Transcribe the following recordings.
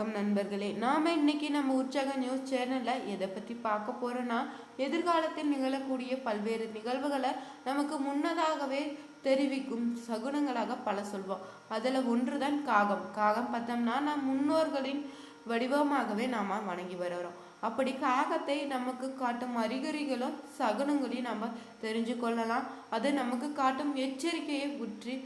வணக்கம் நண்பர்களே. நாம இன்னைக்கு நம்ம உற்சாக நியூஸ் சேனல்ல எதை பத்தி பார்க்க போறோம்னா எதிர்காலத்தில் நிகழக்கூடிய பல்வேறு நிகழ்வுகளை நமக்கு முன்னதாகவே தெரிவிக்கும் சகுனங்களாக பல சொல்வோம். அதுல ஒன்றுதான் காகம். காகம் பார்த்தோம்னா நம் முன்னோர்களின் வடிவமாகவே நாம வணங்கி வருகிறோம். அப்படி காகத்தை நமக்கு காட்டும் அறிகுறிகளும் சகுனங்களையும் நம்ம தெரிஞ்சு கொள்ளலாம். அது நமக்கு காட்டும் எச்சரிக்கையை உற்றி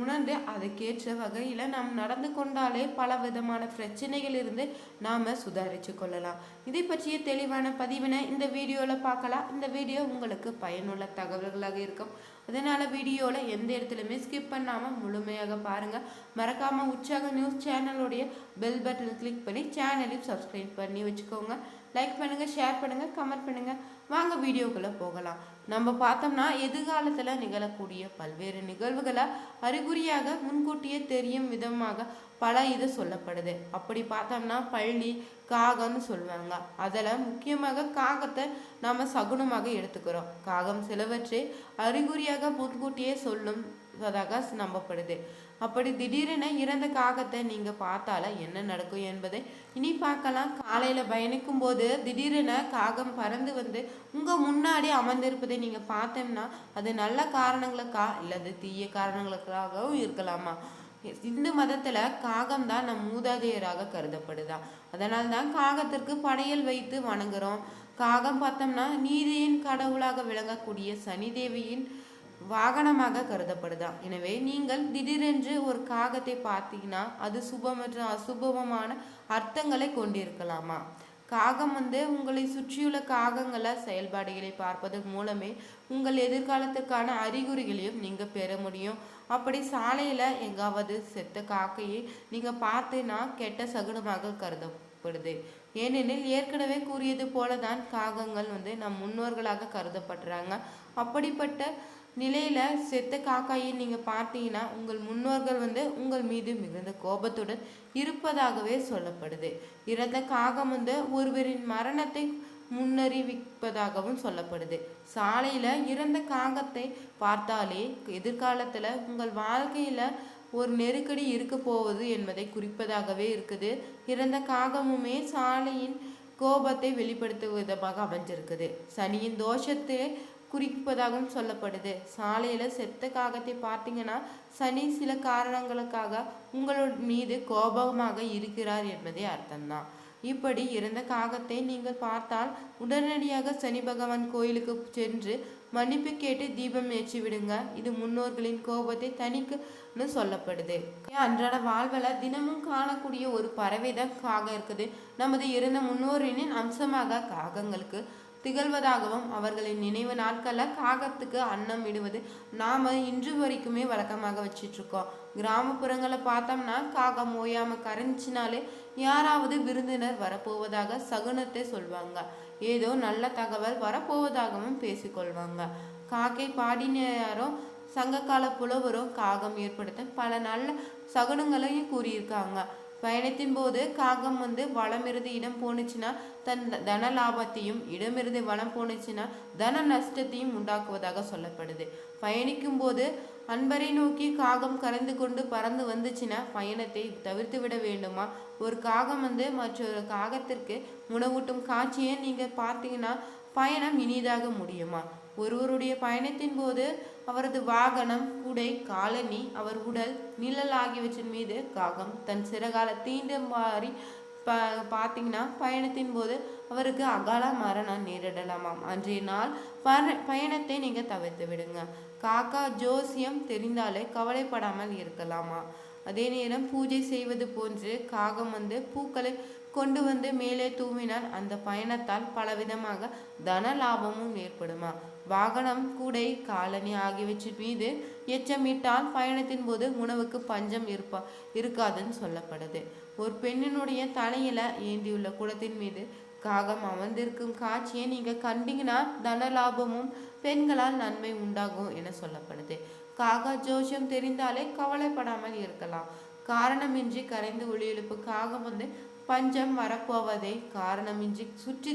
உணர்ந்து அதுக்கேற்ற வகையில் நாம் நடந்து கொண்டாலே பல விதமான பிரச்சனைகளிலிருந்து நாம் சுதாரித்து கொள்ளலாம். இதை பற்றிய தெளிவான பதிவினை இந்த வீடியோவில் பார்க்கலாம். இந்த வீடியோ உங்களுக்கு பயனுள்ள தகவல்களாக இருக்கும். அதனால் வீடியோவில் எந்த இடத்துலையுமே ஸ்கிப் பண்ணாமல் முழுமையாக பாருங்கள் மறக்காமல் உற்சாக நியூஸ் சேனலுடைய பெல் பட்டன் கிளிக் பண்ணி சேனலையும் சப்ஸ்கிரைப் பண்ணி வச்சுக்கோங்க. லைக் பண்ணுங்கள் ஷேர் பண்ணுங்கள் கமெண்ட் பண்ணுங்கள் வாங்க வீடியோக்குள்ளே போகலாம். நம்ம பார்த்தோம்னா எதிர்காலத்தில் நிகழக்கூடிய பல்வேறு நிகழ்வுகளை அறிகுறியாக முன்கூட்டியே தெரியும் விதமாக பல இது சொல்லப்படுது. அப்படி பார்த்தோம்னா பள்ளி காகம்னு சொல்லுவாங்க. அதில் முக்கியமாக காகத்தை நாம் சகுனமாக எடுத்துக்கிறோம். காகம் சிலவற்றை அறிகுறியாக முன்கூட்டியே சொல்லும் நம்பப்படுது. அப்படி திடீரென இறந்த காகத்தை நீங்க பார்த்தால என்ன நடக்கும் என்பதை இனி பார்க்கலாம். காலையில பயணிக்கும் போது திடீரென காகம் பறந்து வந்து உங்க முன்னாடி அமர்ந்திருப்பதை நீங்க பார்த்தோம்னா அது நல்ல காரணங்களுக்கா இல்லது தீய காரணங்களுக்காகவும் இருக்கலாமா? இந்து மதத்துல காகம் தான் நம் மூதாதையராக கருதப்படுதா? அதனால தான் காகத்திற்கு படையல் வைத்து வணங்குறோம். காகம் பார்த்தோம்னா நீதியின் கடவுளாக விளங்கக்கூடிய சனி தேவியின் வாகனமாக கருதப்படுதா? எனவே நீங்கள் திடீரென்று ஒரு காகத்தை பார்த்தீங்கன்னா அது சுப மற்றும் அசுபமான அர்த்தங்களை கொண்டிருக்கலாமா? காகம் வந்து உங்களை சுற்றியுள்ள காகங்கள செயல்பாடுகளை பார்ப்பதன் மூலமே உங்கள் எதிர்காலத்துக்கான அறிகுறிகளையும் நீங்கள் பெற முடியும். அப்படி சாலையில் எங்காவது செத்த காக்கையை நீங்கள் பார்த்தீங்கன்னா கெட்ட சகுனமாக கருதப்படுது. ஏனெனில் ஏற்கனவே கூறியது போல தான் காகங்கள் வந்து நம் முன்னோர்களாக கருதப்படுறாங்க. அப்படிப்பட்ட நிலையில் செத்த காக்காயை நீங்கள் பார்த்தீங்கன்னா உங்கள் முன்னோர்கள் வந்து உங்கள் மீது மிகுந்த கோபத்துடன் இருப்பதாகவே சொல்லப்படுது. இறந்த காகம் வந்து ஒருவரின் மரணத்தை முன்னறிவிப்பதாகவும் சொல்லப்படுது. சாலையில் இறந்த காகத்தை பார்த்தாலே எதிர்காலத்தில் உங்கள் வாழ்க்கையில் ஒரு நெருக்கடி இருக்க போவது என்பதை குறிப்பதாகவே இருக்குது. இறந்த காகமுமே சாலையின் கோபத்தை வெளிப்படுத்தும் விதமாக அமைஞ்சிருக்குது. சனியின் தோஷத்தை குறிப்பதாகவும் சொல்லப்படுது. சாலையில செத்த காகத்தை பார்த்தீங்கன்னா சனி சில காரணங்களுக்காக உங்களோட மீது கோபமாக இருக்கிறார் என்பதே அர்த்தம்தான். இப்படி இறந்த காகத்தை நீங்கள் பார்த்தால் உடனடியாக சனி பகவான் கோயிலுக்கு சென்று மன்னிப்பு கேட்டு தீபம் ஏற்றி விடுங்க. இது முன்னோர்களின் கோபத்தை தணிக்குன்னு சொல்லப்படுது. அன்றாட வாழ்வில் தினமும் காணக்கூடிய ஒரு பறவை தான் காகம் இருக்குது. நமது இறந்த முன்னோரின் அம்சமாக காகங்களுக்கு திகழ்வதாகவும் அவர்களின் நினைவு நாட்களில் காகத்துக்கு அன்னம் விடுவது நாம் இன்று வரைக்குமே வழக்கமாக வச்சிட்ருக்கோம். கிராமப்புறங்களை பார்த்தோம்னா காகம் ஓயாமல் கரைஞ்சினாலே யாராவது விருந்தினர் வரப்போவதாக சகுனத்தை சொல்வாங்க. ஏதோ நல்ல தகவல் வரப்போவதாகவும் பேசிக்கொள்வாங்க. காக்கை பாடினாரும் சங்ககால புலவரும் காகம் ஏற்படுத்த பல நல்ல சகுனங்களையும் கூறியிருக்காங்க. பயணத்தின் போது காகம் வந்து வளமிருந்து இடம் போணுச்சுன்னா தன் தன லாபத்தையும் இடமிருந்து வளம் போணுச்சுன்னா தன நஷ்டத்தையும் உண்டாக்குவதாக சொல்லப்படுது. பயணிக்கும் போது அன்பரை நோக்கி காகம் கரைந்து கொண்டு பறந்து வந்துச்சுன்னா பயணத்தை தவிர்த்து விட வேண்டுமா? ஒரு காகம் வந்து மற்றொரு காகத்திற்கு உணவூட்டும் காட்சியை நீங்கள் பார்த்தீங்கன்னா பயணம் இனிதாக முடியுமா? ஒருவருடைய பயணத்தின் போது அவரது வாகனம் குடை காலனி அவர் உடல் நிழல் ஆகியவற்றின் மீது காகம் தன் சிறகால தீண்ட மாறி ப பார்த்தீங்கன்னா பயணத்தின் போது அவருக்கு அகால மரணம் நேரிடலாமாம். அன்றைய நாள் பர பயணத்தை நீங்கள் தவிர்த்து விடுங்க. காக்கா ஜோசியம் தெரிந்தாலே கவலைப்படாமல் இருக்கலாமா? அதே நேரம் பூஜை செய்வது போன்று காகம் வந்து பூக்களை கொண்டு வந்து மேலே தூவினால் அந்த பயணத்தால் பலவிதமாக தன லாபமும் ஏற்படுமா? வாகனம் கூடை காலனி ஆகியவற்றின் மீது எச்சமிட்டால் பயணத்தின் போது உணவுக்கு பஞ்சம் இருப்பா இருக்காதுன்னு சொல்லப்படுது. ஒரு பெண்ணினுடைய தலையில ஏந்தியுள்ள குடத்தின் மீது காகம் அமர்ந்திருக்கும் காட்சியை நீங்க கண்டீங்கன்னா தன லாபமும் பெண்களால் நன்மை உண்டாகும் என சொல்லப்படுது. காகா ஜோஷம் தெரிந்தாலே கவலைப்படாமல் இருக்கலாம். காரணமின்றி கரைந்து ஒளி எழுப்பு காகம் வந்து பஞ்சம் வரப்போவதை காரணமின்றி சுற்றி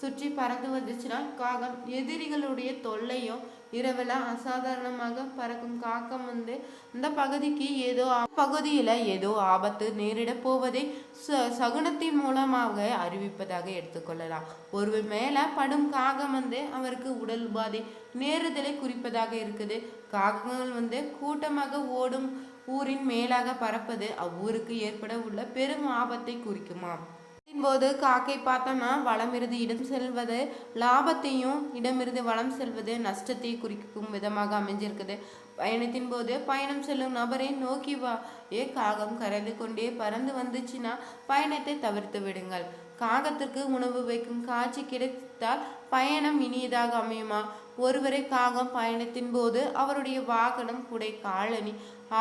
சுற்றி பறந்து வந்துச்சுன்னா காகம் எதிரிகளுடைய தொல்லையும் இரவில் அசாதாரணமாக பறக்கும் காக்கம் வந்து இந்த பகுதிக்கு ஏதோ பகுதியில் ஏதோ ஆபத்து நேரிட போவதை ச- சகுனத்தின் மூலமாக அறிவிப்பதாக எடுத்துக்கொள்ளலாம். ஒரு மேலே படும் காகம் வந்து அவருக்கு உடல் உபாதை நேருதலை குறிப்பதாக இருக்குது. காகங்கள் வந்து கூட்டமாக ஓடும் ஊரின் மேலாக பறப்பது அவ்வூருக்கு ஏற்பட உள்ள பெரும் ஆபத்தை குறிக்குமாம். போது காக்கை பார்த்தோம்னா வளமிருந்து இடம் செல்வது லாபத்தையும் இடமிருந்து வளம் செல்வது நஷ்டத்தை குறிக்கும் விதமாக அமைஞ்சிருக்குது. பயணத்தின் போது பயணம் செல்லும் நபரை நோக்கி வா ஏ காகம் கரைந்து கொண்டே பறந்து வந்துச்சுன்னா பயணத்தை தவிர்த்து விடுங்கள். காகத்திற்கு உணவு வைக்கும் காட்சி கிடைத்தால் பயணம் இனியதாக அமையுமா? ஒருவரை காகம் பயணத்தின் போது அவருடைய வாகனம் குடை காலனி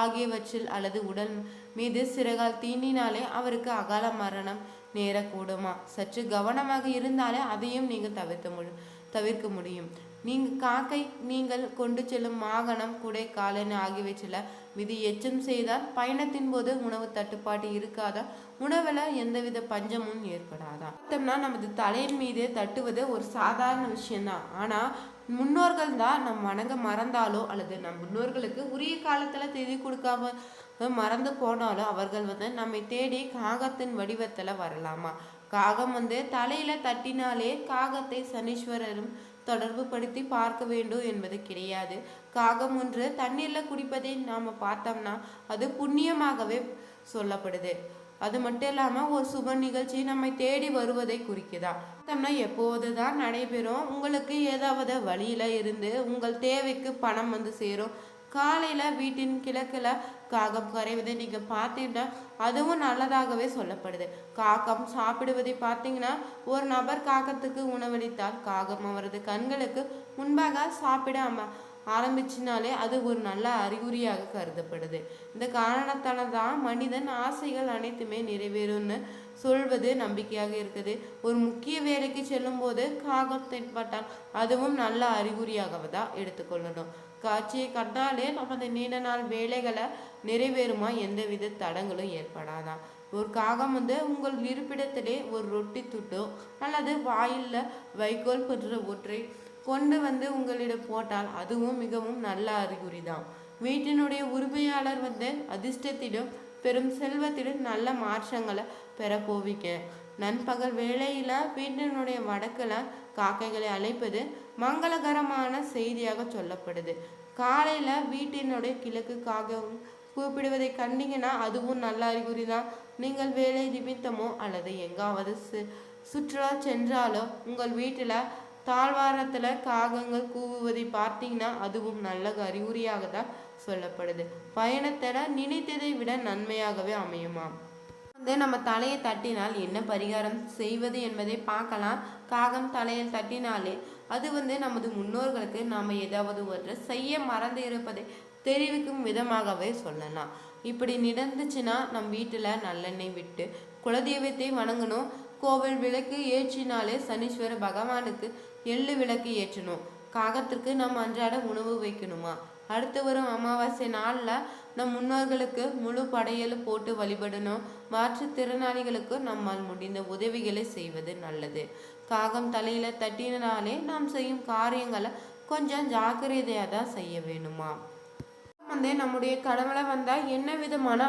ஆகியவற்றில் அல்லது உடல் மீது சிறகால் தீண்டினாலே அவருக்கு அகால மரணம். நேரக்கூடுமா? சற்று கவனமாக இருந்தாலே அதையும் நீங்கள் தவிர்த்த முடியும் தவிர்க்க முடியும். நீங்கள் காக்கை நீங்கள் கொண்டு செல்லும் வாகனம் குடை காலணி ஆகியவற்றில் விதி எச்சம் செய்தால் பயணத்தின் போது உணவு தட்டுப்பாடு இருக்காதா? உணவில் எந்தவித பஞ்சமும் ஏற்படாதா? பார்த்தோம்னா நமது தலையின் மீது தட்டுவது ஒரு சாதாரண விஷயம்தான். ஆனால் முன்னோர்கள் தான் நம் வணங்க மறந்தாலோ அல்லது நம் முன்னோர்களுக்கு உரிய காலத்தில் திதி கொடுக்காம மறந்து போனாலும் அவர்கள் வந்து நம்மை தேடி காகத்தின் வடிவத்தில் வரலாமா? காகம் வந்து தலையில தட்டினாலே காகத்தை சனீஸ்வரரும் தொடர்பு படுத்தி பார்க்க வேண்டும் என்பது கிடையாது. காகம் ஒன்று தண்ணீர்ல குடிப்பதை நாம பார்த்தோம்னா அது புண்ணியமாகவே சொல்லப்படுது. அது மட்டும் இல்லாம ஒரு சுப நிகழ்ச்சி நம்மை தேடி வருவதை குறிக்குதா? பார்த்தோம்னா எப்போதுதான் நடைபெறும். உங்களுக்கு ஏதாவது வழியில இருந்து உங்கள் தேவைக்கு பணம் வந்து சேரும். காலையில வீட்டின் கிழக்குல காகம் கரைவதை நீங்க பார்த்தீங்கன்னா அதுவும் நல்லதாகவே சொல்லப்படுது. காகம் சாப்பிடுவதை பார்த்தீங்கன்னா ஒரு நபர் காகத்துக்கு உணவளித்தால் காகம் அவரது கண்களுக்கு முன்பாக சாப்பிடாம ஆரம்பிச்சினாலே அது ஒரு நல்ல அறிகுறியாக கருதப்படுது. இந்த காரணத்தால தான் மனிதன் ஆசைகள் அனைத்துமே நிறைவேறும்னு சொல்வது நம்பிக்கையாக இருக்குது. ஒரு முக்கிய வேலைக்கு செல்லும் போது காகம் தென்பட்டால் அதுவும் நல்ல அறிகுறியாக தான் எடுத்துக்கொள்ளணும். காட்சியை கண்டாலே நமது நீண்ட நாள் வேலைகளை நிறைவேறுமா? எந்தவித தடங்களும் ஏற்படாதான் ஒரு காகம் வந்து உங்கள் இருப்பிடத்திலே ஒரு ரொட்டி துட்டோ அல்லது வாயில்ல வைக்கோல் போன்ற ஒற்றை கொண்டு வந்து உங்களிடம் போட்டால் அதுவும் மிகவும் நல்ல அறிகுறி தான் வீட்டினுடைய உரிமையாளர் வந்து அதிர்ஷ்டத்திலும் பெரும் செல்வத்திலும் நல்ல மாற்றங்களை பெற நண்பகல் வேளையில வீட்டினுடைய வடக்குல காக்கைகளை அழைப்பது மங்களகரமான செய்தியாக சொல்லப்படுது. காலையில வீட்டினுடைய கிழக்கு காகம் கூப்பிடுவதை கண்டீங்கன்னா அதுவும் நல்ல அறிகுறி தான் நீங்கள் வேலை நிமித்தமோ அல்லது எங்காவது சு- சுற்றுலா சென்றாலோ உங்கள் வீட்டில் தாழ்வாரத்தில் காகங்கள் கூவுவதை பார்த்தீங்கன்னா அதுவும் நல்ல அறிகுறியாக தான் சொல்லப்படுது பயணத்தில் நினைத்ததை விட நன்மையாகவே அமையுமாம். வந்து நம்ம தலையை தட்டினால் என்ன பரிகாரம் செய்வது என்பதை பார்க்கலாம். காகம் தலையில் தட்டினாலே அது வந்து நமது முன்னோர்களுக்கு நாம் ஏதாவது ஒன்று செய்ய மறந்து இருப்பதை தெரிவிக்கும் விதமாகவே சொல்லலாம். இப்படி நடந்துச்சுன்னா நம் வீட்டில் நல்லெண்ணெய் விட்டு குலதெய்வத்தை வணங்கணும். கோவில் விளக்கு ஏற்றினாலே சனீஸ்வர பகவானுக்கு எள்ளு விளக்கு ஏற்றணும். காகத்திற்கு நம் அன்றாட உணவு வைக்கணுமா? அடுத்து வரும் அமாவாசை நாளில் நம் முன்னோர்களுக்கு முழு படையல் போட்டு வழிபடணும். மாற்றுத்திறனாளிகளுக்கு நம்மால் முடிந்த உதவிகளை செய்வது நல்லது. காகம் தலையில தட்டினாலே நாம் செய்யும் காரியங்களை கொஞ்சம் ஜாக்கிரதையாக தான் செய்ய வேணுமா? வந்து நம்முடைய கடவுளை வந்தால் என்ன விதமான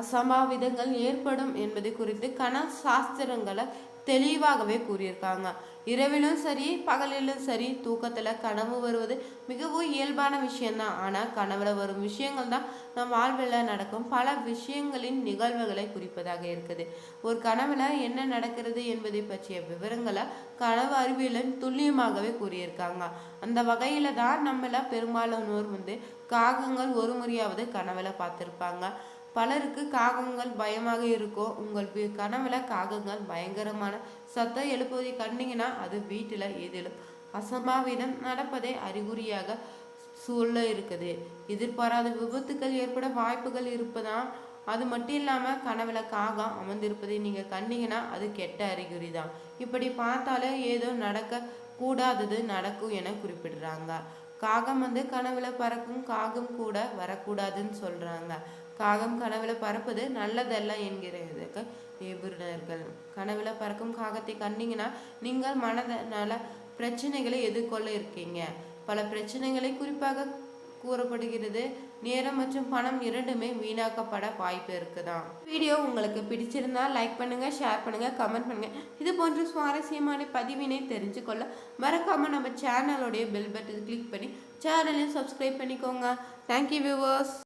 அசம்பாவிதங்கள் ஏற்படும் என்பது குறித்து கண சாஸ்திரங்களை தெளிவாகவே கூறியிருக்காங்க. இரவிலும் சரி பகலிலும் சரி தூக்கத்தில் கனவு வருவது மிகவும் இயல்பான விஷயம்தான். ஆனால் கனவுல வரும் விஷயங்கள் தான் நம் வாழ்வில் நடக்கும். பல விஷயங்களின் நிகழ்வுகளை குறிப்பதாக இருக்குது. ஒரு கனவுல என்ன நடக்கிறது என்பதை பற்றிய விவரங்களை கனவு அறிவியலில் துல்லியமாகவே கூறியிருக்காங்க. அந்த வகையில் தான் நம்மள பெரும்பாலானோர் வந்து காகங்கள் ஒரு முறையாவது கனவுல பார்த்துருப்பாங்க. பலருக்கு காகங்கள் பயமாக இருக்கோ உங்கள் கனவுல காகங்கள் பயங்கரமான சத்தம் எழுப்புவதை கண்டீங்கன்னா அது வீட்டில் ஏதிலும் அசம்பாவிதம் நடப்பதை அறிகுறியாக சூழல இருக்குது. எதிர்பாராத விபத்துக்கள் ஏற்பட வாய்ப்புகள் இருப்பதா அது மட்டும் இல்லாமல் கனவுல காகம் அமர்ந்திருப்பதை நீங்கள் கண்டீங்கன்னா அது கெட்ட அறிகுறி தான் இப்படி பார்த்தாலே ஏதோ நடக்க கூடாதது நடக்கும் என குறிப்பிடுறாங்க. காகம் வந்து கனவுல பறக்கும் காகம் கூட வரக்கூடாதுன்னு சொல்றாங்க. காகம் கனவுல பறப்பது நல்லதல்ல என்கிறதுக்கு நிபுணர்கள் கனவுல பறக்கும் காகத்தை கண்டீங்கன்னா நீங்கள் மனதனால பிரச்சனைகளை எதிர்கொள்ள இருக்கீங்க. பல பிரச்சனைகளை குறிப்பாக கூறப்படுகிறது. நேரம் மற்றும் பணம் இரண்டுமே வீணாக்கப்பட வாய்ப்பு இருக்குதான் வீடியோ உங்களுக்கு பிடிச்சிருந்தா லைக் பண்ணுங்க ஷேர் பண்ணுங்க கமெண்ட் பண்ணுங்க. இது போன்ற சுவாரஸ்யமான பதிவினை தெரிஞ்சுக்கொள்ள மறக்காம நம்ம சேனலோடைய பெல் பட்டன் கிளிக் பண்ணி சேனலையும் சப்ஸ்கிரைப் பண்ணிக்கோங்க. Thank you viewers